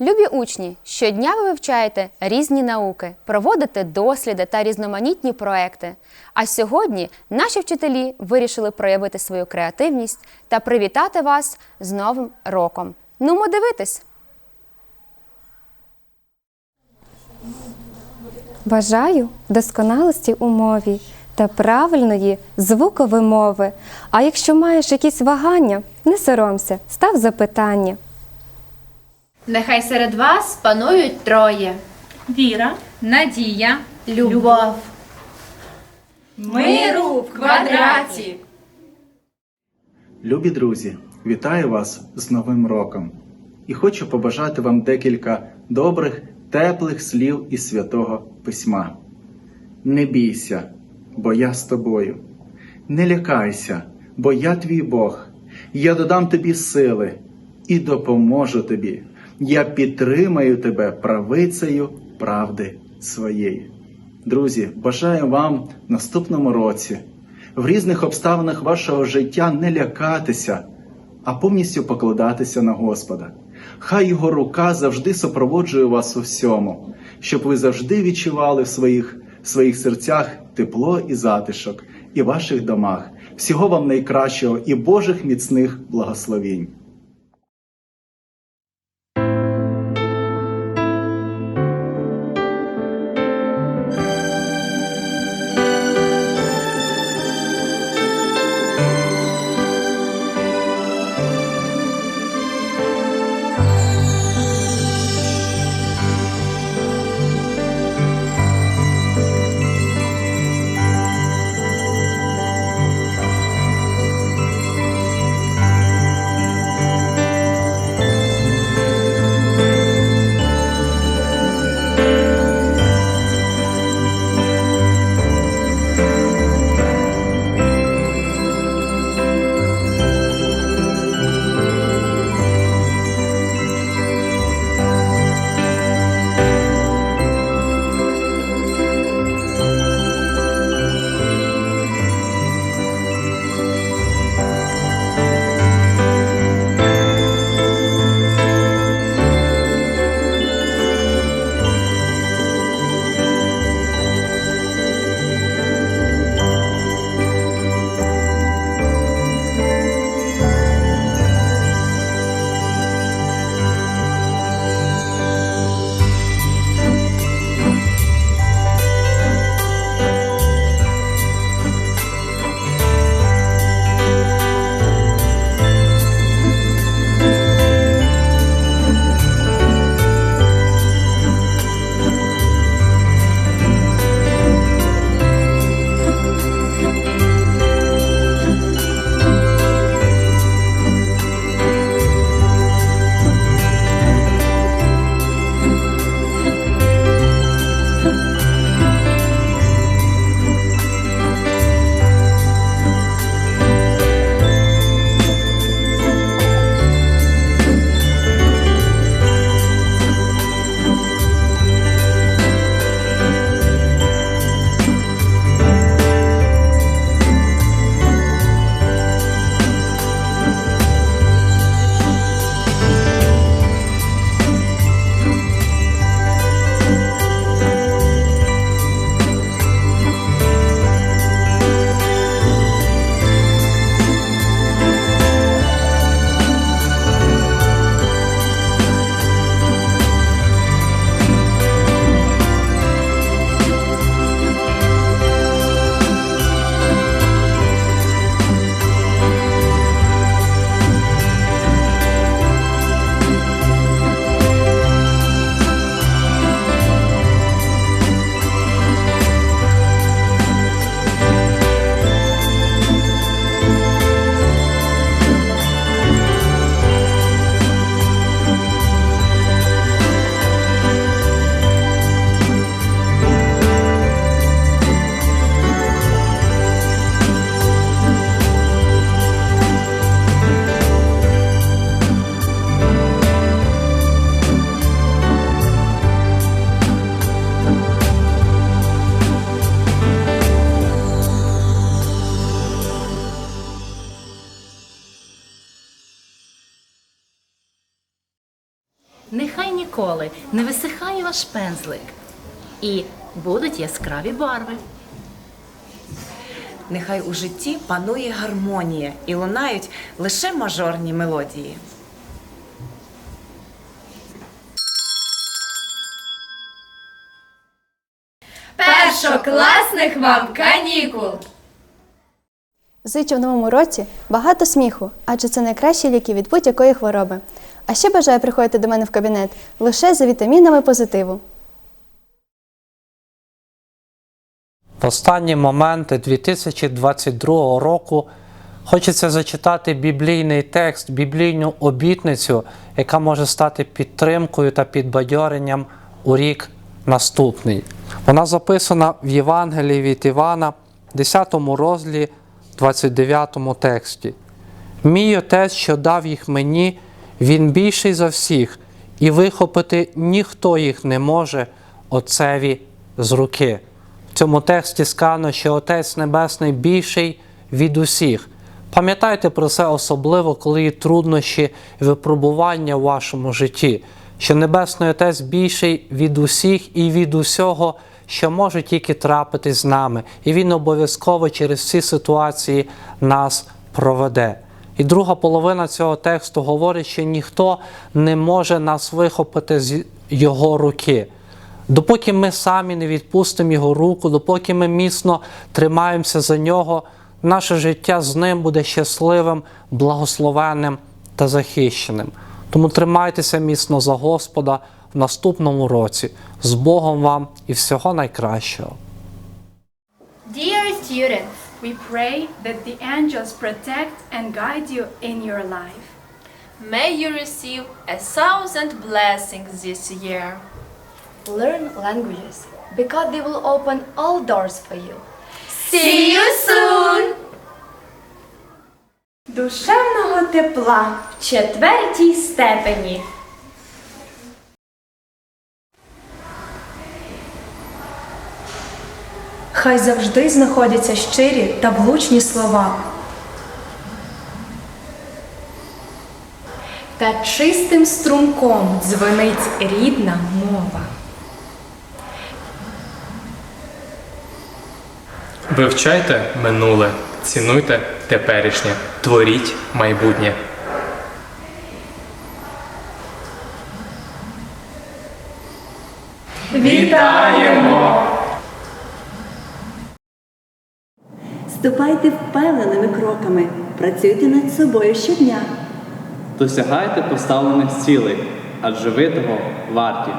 Любі учні, щодня ви вивчаєте різні науки, проводите досліди та різноманітні проекти. А сьогодні наші вчителі вирішили проявити свою креативність та привітати вас з Новим роком. Нумо дивитись! Бажаю досконалості у мові та правильної звуковимови. А якщо маєш якісь вагання, не соромся, став запитання. Нехай серед вас панують троє. Віра, Надія, Любов. миру в квадраті. Любі друзі, вітаю вас з Новим роком і хочу побажати вам декілька добрих, теплих слів із святого письма. Не бійся, бо я з тобою. Не лякайся, бо я твій Бог. Я додам тобі сили і допоможу тобі. Я підтримаю тебе правицею правди своєї. Друзі, бажаю вам в наступному році в різних обставинах вашого життя не лякатися, а повністю покладатися на Господа. Хай Його рука завжди супроводжує вас у всьому, щоб ви завжди відчували в своїх, своїх серцях тепло і затишок, і в ваших домах. Всього вам найкращого і Божих міцних благословінь. Ніколи не висихає ваш пензлик. І будуть яскраві барви. Нехай у житті панує гармонія і лунають лише мажорні мелодії. Першокласних вам канікул! Зичу в новому році багато сміху, адже це найкращі ліки від будь-якої хвороби. А ще бажаю приходити до мене в кабінет лише за вітамінами позитиву. В останні моменти 2022 року хочеться зачитати біблійний текст, біблійну обітницю, яка може стати підтримкою та підбадьоренням у рік наступний. Вона записана в Євангелії від Івана, 10 розділі, 29 тексті. Мій отець, що дав їх мені, він більший за всіх, і вихопити ніхто їх не може отцеві з руки. В цьому тексті сказано, що Отець Небесний більший від усіх. Пам'ятайте про це особливо, коли є труднощі і випробування в вашому житті, що Небесний Отець більший від усіх і від усього, що може тільки трапитись з нами, і Він обов'язково через всі ситуації нас проведе. І друга половина цього тексту говорить, що ніхто не може нас вихопити з його руки. Допоки ми самі не відпустимо його руку, допоки ми міцно тримаємося за нього, наше життя з ним буде щасливим, благословенним та захищеним. Тому тримайтеся міцно за Господа в наступному році. З Богом вам і всього найкращого. Dear students, We pray that the angels protect and guide you in your life. May you receive a thousand blessings this year. Learn languages because they will open all doors for you. see you soon! Душевного тепла. В четвертій степені. Хай завжди знаходяться щирі та влучні слова. Та чистим струмком дзвенить рідна мова. Вивчайте минуле, цінуйте теперішнє, творіть майбутнє. Вітаємо! Ступайте впевненими кроками, працюйте над собою щодня. Досягайте поставлених цілей, адже ви того варті.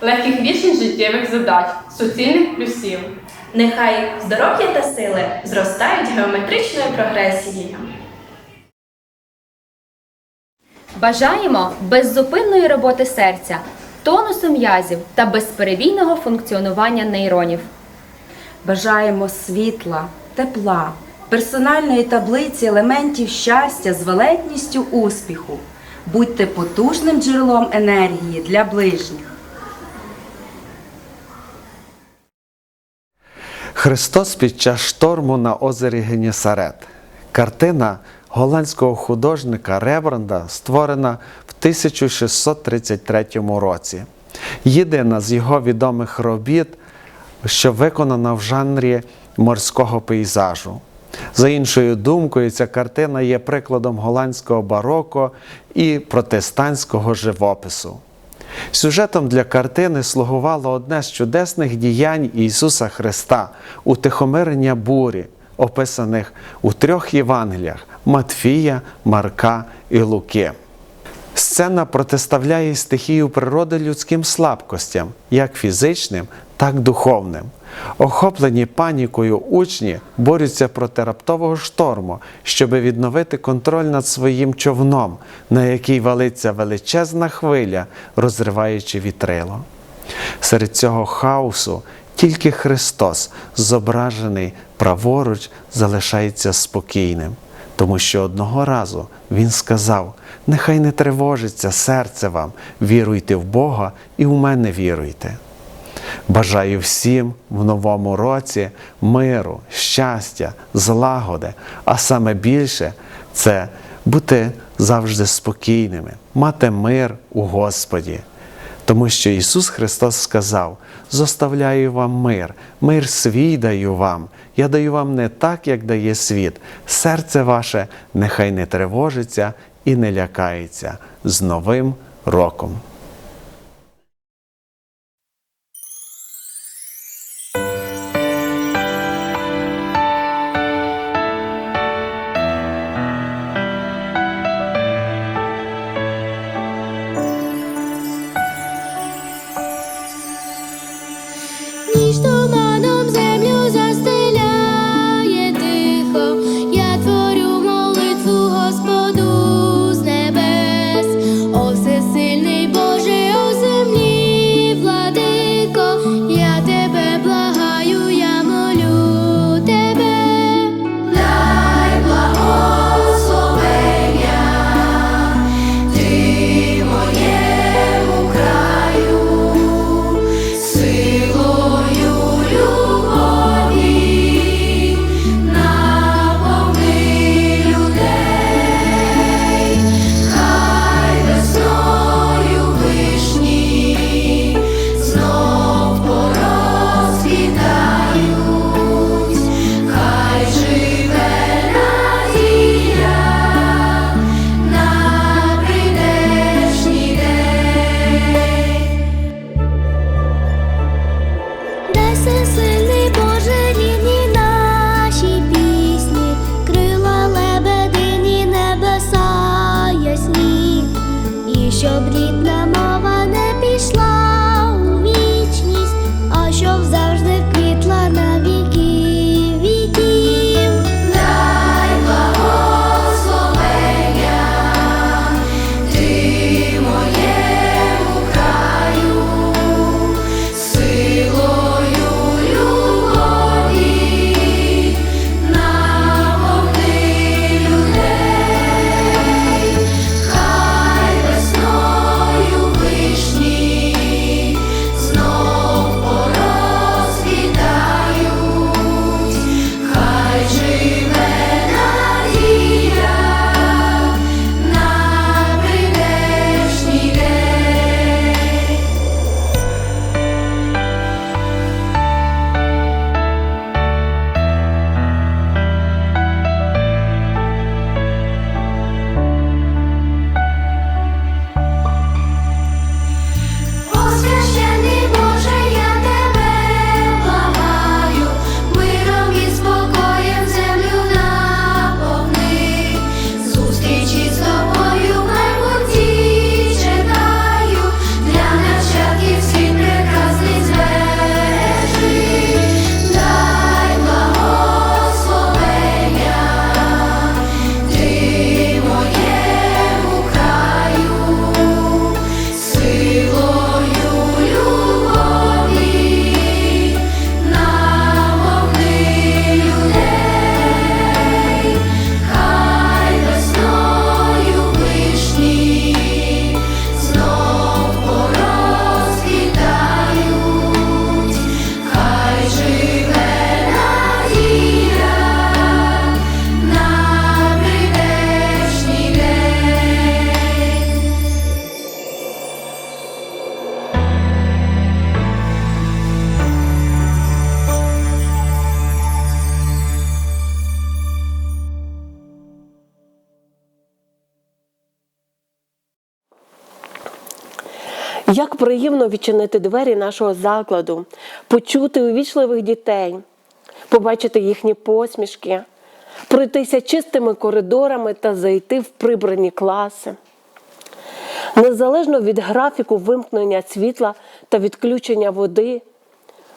Легких рішень життєвих задач, суцільних плюсів. Нехай здоров'я та сили зростають геометричною прогресією. Бажаємо беззупинної роботи серця, тонусу м'язів та безперебійного функціонування нейронів. Бажаємо світла, тепла, персональної таблиці елементів щастя з валентністю успіху. Будьте потужним джерелом енергії для ближніх. Христос під час шторму на озері Генісарет. Картина голландського художника Ребранда створена в 1633 році. Єдина з його відомих робіт, що виконана в жанрі морського пейзажу. За іншою думкою, ця картина є прикладом голландського бароко і протестантського живопису. Сюжетом для картини слугувало одне з чудесних діянь Ісуса Христа утихомирення бурі, описаних у трьох Євангеліях Матфія, Марка і Луки. Сцена протиставляє стихію природи людським слабкостям, як фізичним, так духовним. Охоплені панікою учні борються проти раптового шторму, щоб відновити контроль над своїм човном, на який валиться величезна хвиля, розриваючи вітрило. Серед цього хаосу тільки Христос, зображений праворуч, залишається спокійним, тому що одного разу Він сказав: нехай не тривожиться серце вам, віруйте в Бога і в мене віруйте. Бажаю всім в новому році миру, щастя, злагоди, а саме більше це бути завжди спокійними, мати мир у Господі. Тому що Ісус Христос сказав: зоставляю вам мир, мир свій даю вам. Я даю вам не так, як дає світ. Серце ваше нехай не тривожиться і не лякається з Новим роком. Як приємно відчинити двері нашого закладу, почути увічливих дітей, побачити їхні посмішки, пройтися чистими коридорами та зайти в прибрані класи. Незалежно від графіку вимкнення світла та відключення води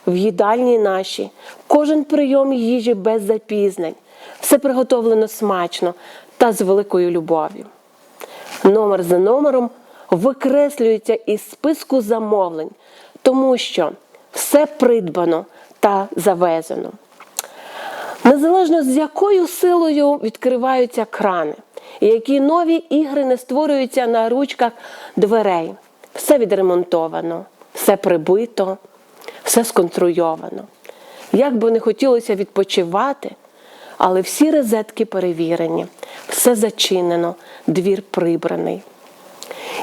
в їдальні нашій, кожен прийом їжі без запізнень, все приготовлено смачно та з великою любов'ю. Номер за номером викреслюється із списку замовлень, тому що все придбано та завезено. Незалежно з якою силою відкриваються крани, які нові ігри не створюються на ручках дверей. Все відремонтовано, все прибито, все сконструйовано. Як би не хотілося відпочивати, але всі розетки перевірені, все зачинено, двір прибраний.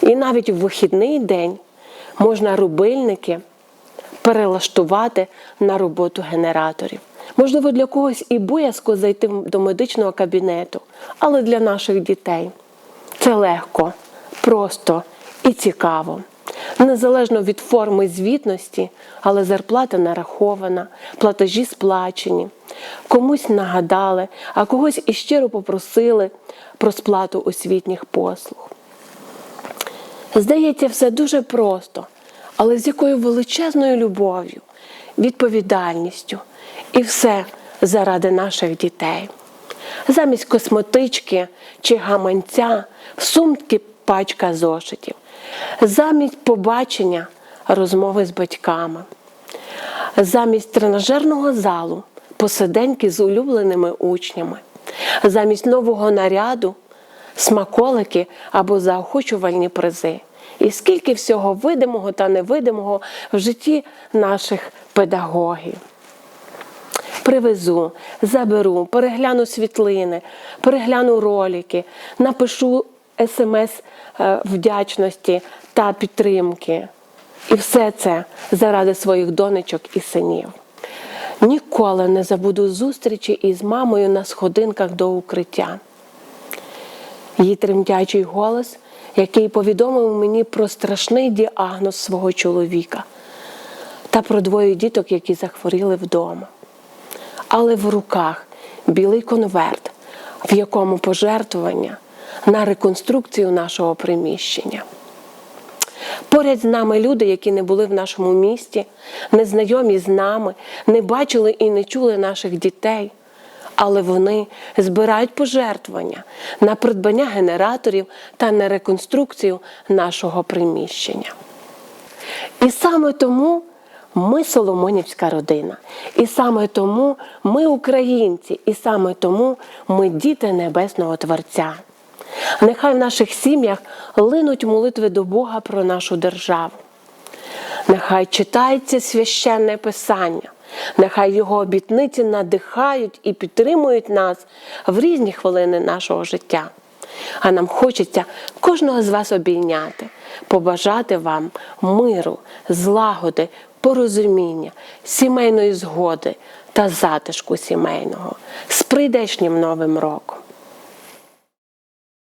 І навіть в вихідний день можна рубильники перелаштувати на роботу генераторів. Можливо, для когось і боязко зайти до медичного кабінету, але для наших дітей це легко, просто і цікаво. Незалежно від форми звітності, але зарплата нарахована, платежі сплачені, комусь нагадали, а когось і щиро попросили про сплату освітніх послуг. Здається, все дуже просто, але з якою величезною любов'ю, відповідальністю і все заради наших дітей. Замість косметички чи гаманця, сумки пачка зошитів, замість побачення розмови з батьками, замість тренажерного залу посиденьки з улюбленими учнями, замість нового наряду смаколики або заохочувальні призи. І скільки всього видимого та невидимого в житті наших педагогів. Привезу, заберу, перегляну світлини, перегляну ролики, напишу смс е, вдячності та підтримки. І все це заради своїх донечок і синів. Ніколи не забуду зустрічі із мамою на сходинках до укриття. Її тремтячий голос, який повідомив мені про страшний діагноз свого чоловіка та про двоє діток, які захворіли вдома. Але в руках білий конверт, в якому пожертвування на реконструкцію нашого приміщення. Поряд з нами люди, які не були в нашому місті, не знайомі з нами, не бачили і не чули наших дітей. Але вони збирають пожертвування на придбання генераторів та на реконструкцію нашого приміщення. І саме тому ми Соломонівська родина. І саме тому ми українці, і саме тому ми діти Небесного Творця. Нехай в наших сім'ях линуть молитви до Бога про нашу державу. Нехай читається священне писання, нехай його обітниці надихають і підтримують нас в різні хвилини нашого життя. А нам хочеться кожного з вас обійняти, побажати вам миру, злагоди, порозуміння, сімейної згоди та затишку сімейного з прийдешнім новим роком.